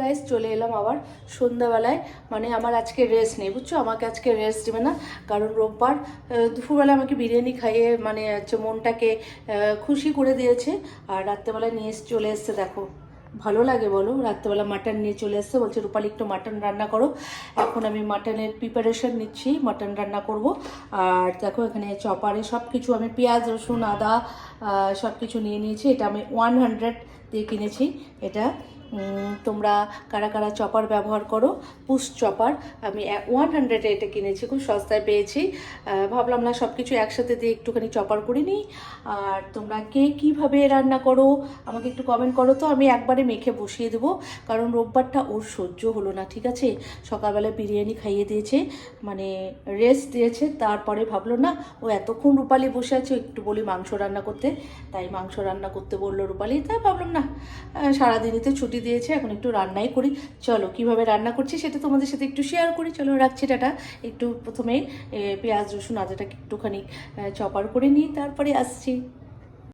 Guys চলে এলাম আবার সন্ধ্যাবেলায়। মানে আমার আজকে রেস্ট নেই, বুঝছ? আমাকে আজকে রেস্ট দেবে না। কারণ রোববার দুপুরবেলা আমাকে বিরিয়ানি খাইয়ে মানে হচ্ছে মনটাকে খুশি করে দিয়েছে। আর রাত্রেবেলায় নিয়ে চলে এসছে, দেখো। ভালো লাগে বলো, রাত্রেবেলা মাটন নিয়ে চলে এসছে। বলছে, রূপালি, একটু মাটন রান্না করো। এখন আমি মাটনের প্রিপারেশন নিচ্ছি মাটন রান্না করব। আর দেখো, এখানে চপারে সব কিছু আমি পেঁয়াজ, রসুন, আদা সব কিছু নিয়ে নিয়েছি। এটা আমি ওয়ান হান্ড্রেড দিয়ে কিনেছি। এটা তোমরা কারা কারা চপার ব্যবহার করো, পুষ চপার, আমি ওয়ান হান্ড্রেডে এটা কিনেছি, খুব সস্তায় পেয়েছি। ভাবলাম না সব কিছু একসাথে দিয়ে একটুখানি চপার করে নিই। আর তোমরা কে কীভাবে রান্না করো, আমাকে একটু কমেন্ট করো তো, আমি একবারে মেখে বসিয়ে দেবো। কারণ রোববারটা ওর সহ্য হলো না, ঠিক আছে? সকালবেলা বিরিয়ানি খাইয়ে দিয়েছে মানে রেস্ট দিয়েছে, তারপরে ভাবলো না, ও এতক্ষণ রূপালি বসে আছে, একটু বলি মাংস রান্না করতে। তাই মাংস রান্না করতে বলল রূপালি তাই ভাবলাম না সারাদিনই তো ছুটি দিয়েছে, এখন একটু রান্নাই করি। চলো, কীভাবে রান্না করছি সেটা তোমাদের সাথে একটু শেয়ার করি। চলো, রাখছি, টাটা। একটু প্রথমেই পেঁয়াজ, রসুন, আদাটাকে একটুখানি চপার করে নিই, তারপরে আসছি।